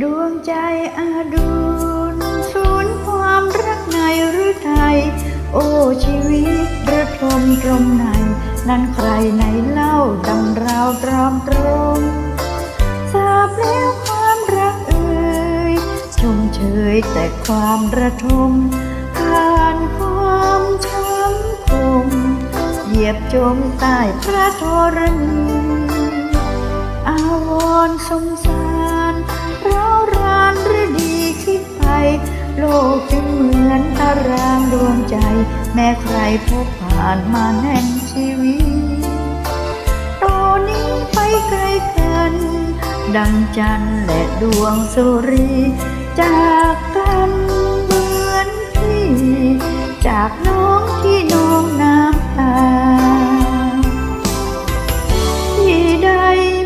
ดวงใจอดุลศูนย์ความรักในหรือไทย โอ้ชีวิตระทมตรงไหน นั้นใครไหนเล่าดังเราตรอมตรงทราบแล้วความรักเอ่ยชมเชยแต่ความระทมผ่านความช้ำคมเหยียบจมใต้พระธรณีอาวรณ์สงสารารางดวงใจ แม้ใครพบผ่านมาแน่นชีวิตตอนนี้ไปไกลกัน ดังจันทร์และดวงสุรีจากกันเหมือนพี่ จากน้องที่น้องน้ำตาที่ใด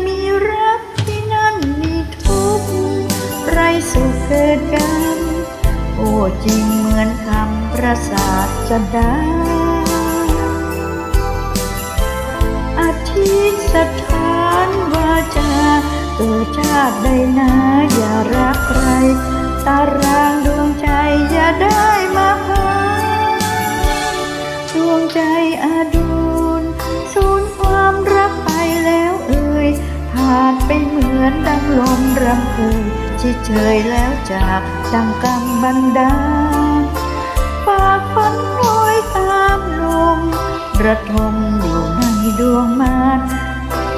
มีรักที่นั่นมีทุกข์ไรสุขเกิดกัน จริงเหมือนคำประสาทจะได้อธิสถานวาจาเกิดชาติใดนะอย่ารักใคร ตารางดวงใจอย่าได้ ที่เฉยแล้วจากดังกำบันดาลฝากฝันลอยตามลมระทมอยู่ในดวงมาน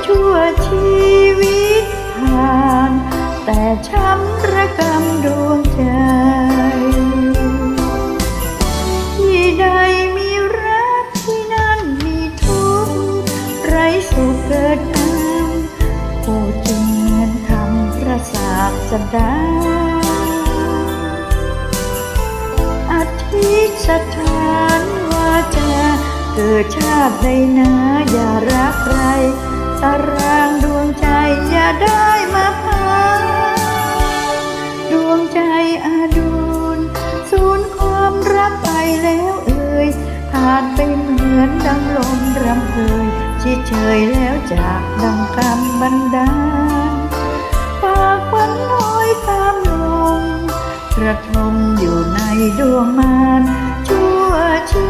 ชั่วชีวิตผ่าน แต่ช้ำระกำดวงใจ สาทจะได้อธิษฐานว่าจะเกิดชาติใดนาอย่ารักใครตารางดวงใจอย่าได้มาพานดวงใจอาดูลสูญความรักไปแล้วเอ่ยผ่านไปเหมือนดังลมรำเพยชิดเชยแล้วจากดังคำบันดา ระทมอยู่ในดวงมานชั่วชี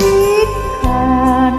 วิตผ่าน